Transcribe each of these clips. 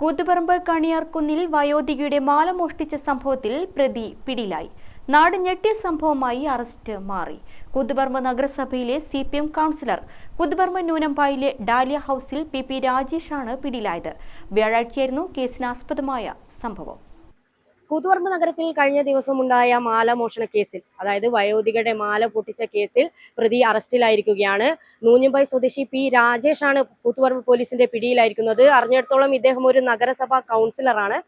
കൂത്തുപറമ്പ് കണിയാർക്കുന്നിൽ വയോധികയുടെ മാല മോഷ്ടിച്ച സംഭവത്തിൽ പ്രതി പിടിയിലായി. നാട് ഞെട്ടിയ സംഭവമായി അറസ്റ്റ് മാറി. കൂത്തുപറമ്പ് നഗരസഭയിലെ C P M councillor Koothuparamba ന്യൂനമ്പായിലെ dahlia ഹൗസിൽ പി പി രാജേഷാണ് പിടിയിലായത്. വ്യാഴാഴ്ചയായിരുന്നു കേസിനാസ്പദമായ സംഭവം. കൂത്തുപറമ്പ് നഗരത്തിൽ കഴിഞ്ഞ ദിവസം ഉണ്ടായ മാല മോഷണ കേസിൽ അതായത് വയോധികയുടെ മാല പൊട്ടിച്ച കേസിൽ പ്രതി അറസ്റ്റിലായിരിക്കുകയാണ്. നൂഞ്ഞുംപൈ സ്വദേശി പി രാജേഷാണ് കൂത്തുപറമ്പ് പോലീസിന്റെ പിടിയിലായിരിക്കുന്നത്. അറിഞ്ഞിടത്തോളം ഇദ്ദേഹം ഒരു നഗരസഭാ കൗൺസിലറാണ്.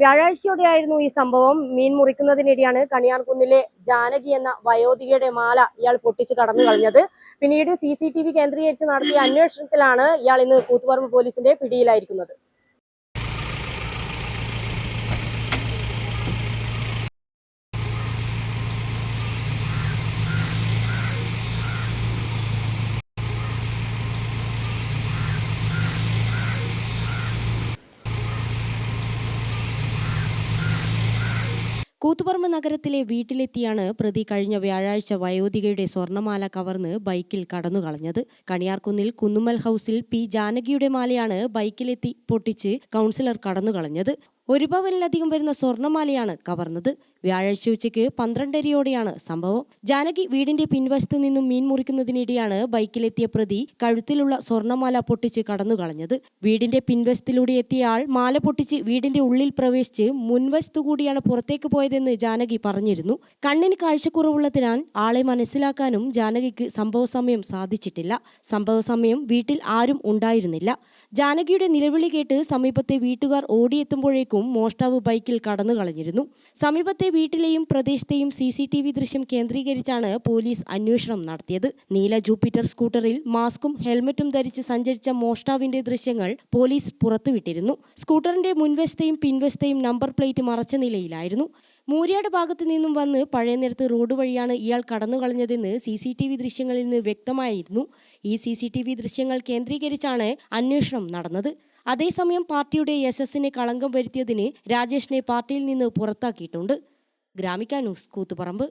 വ്യാഴാഴ്ചയോടെയായിരുന്നു ഈ സംഭവം. മീൻ മുറിക്കുന്നതിനിടെയാണ് കണിയാർകുന്നിലെ ജാനകി എന്ന വയോധികയുടെ മാല ഇയാൾ പൊട്ടിച്ചു കടന്നു കളഞ്ഞത്. പിന്നീട് സി കേന്ദ്രീകരിച്ച് നടത്തിയ അന്വേഷണത്തിലാണ് ഇയാൾ ഇന്ന് കൂത്തുപറമ്പ് പോലീസിന്റെ പിടിയിലായിരിക്കുന്നത്. കൂത്തുപറമ്പ് നഗരത്തിലെ വീട്ടിലെത്തിയാണ് പ്രതി കഴിഞ്ഞ വ്യാഴാഴ്ച വയോധികയുടെ സ്വർണമാല കവർന്ന് ബൈക്കിൽ കടന്നു കടന്നുകളഞ്ഞത്. കണിയാർക്കുന്നിൽ കുന്നുമ്മൽ ഹൗസിൽ പി ജാനകിയുടെ മാലയാണ് ബൈക്കിലെത്തി പൊട്ടിച്ച് കൗൺസിലർ കടന്നു കടന്നുകളഞ്ഞത്. ഒരു പവനിലധികം വരുന്ന സ്വർണമാലയാണ് കവർന്നത്. വ്യാഴാഴ്ച ഉച്ചയ്ക്ക് പന്ത്രണ്ടരയോടെയാണ് സംഭവം. ജാനകി വീടിന്റെ പിൻവശത്ത് നിന്നും മീൻ മുറിക്കുന്നതിനിടെയാണ് ബൈക്കിലെത്തിയ പ്രതി കഴുത്തിലുള്ള സ്വർണമാല പൊട്ടിച്ച് കടന്നുകളഞ്ഞത്. വീടിന്റെ പിൻവശത്തിലൂടെ എത്തിയ ആൾ മാല പൊട്ടിച്ച് വീടിന്റെ ഉള്ളിൽ പ്രവേശിച്ച് മുൻവശത്തു കൂടിയാണ് പുറത്തേക്ക് പോയതെന്ന് ജാനകി പറഞ്ഞിരുന്നു. കണ്ണിന് കാഴ്ചക്കുറവുള്ളതിനാൽ ആളെ മനസ്സിലാക്കാനും ജാനകിക്ക് സംഭവ സമയം സാധിച്ചിട്ടില്ല. സംഭവ സമയം വീട്ടിൽ ആരും ഉണ്ടായിരുന്നില്ല. ജാനകിയുടെ നിലവിളി കേട്ട് സമീപത്തെ വീട്ടുകാർ ഓടിയെത്തുമ്പോഴേക്കും മോഷ്ടാവ് ബൈക്കിൽ കടന്നു കളഞ്ഞിരുന്നു. സമീപത്തെ വീട്ടിലെയും പ്രദേശത്തെയും സി സി ടി വി ദൃശ്യം കേന്ദ്രീകരിച്ചാണ് പോലീസ് അന്വേഷണം നടത്തിയത്. നീല ജൂപ്പിറ്റർ സ്കൂട്ടറിൽ മാസ്കും ഹെൽമറ്റും ധരിച്ച് സഞ്ചരിച്ച മോഷ്ടാവിന്റെ ദൃശ്യങ്ങൾ പോലീസ് പുറത്തുവിട്ടിരുന്നു. സ്കൂട്ടറിന്റെ മുൻവശത്തെയും പിൻവശത്തെയും നമ്പർ പ്ലേറ്റ് മറച്ച നിലയിലായിരുന്നു. മൂരിയാട് ഭാഗത്തു നിന്നും വന്ന് പഴയ നേരത്ത് റോഡ് വഴിയാണ് ഇയാൾ കടന്നു കളഞ്ഞതെന്ന് സി സി ടി വി ദൃശ്യങ്ങളിൽ നിന്ന് വ്യക്തമായിരുന്നു. ഈ സി സി ടി വി ദൃശ്യങ്ങൾ കേന്ദ്രീകരിച്ചാണ് അന്വേഷണം നടന്നത്. അതേസമയം പാർട്ടിയുടെ യശസ്സിന് കളങ്കം വരുത്തിയതിന് രാജേഷിനെ പാർട്ടിയിൽ നിന്ന് പുറത്താക്കിയിട്ടുണ്ട്. ഗ്രാമിക ന്യൂസ് കൂത്തുപറമ്പ്.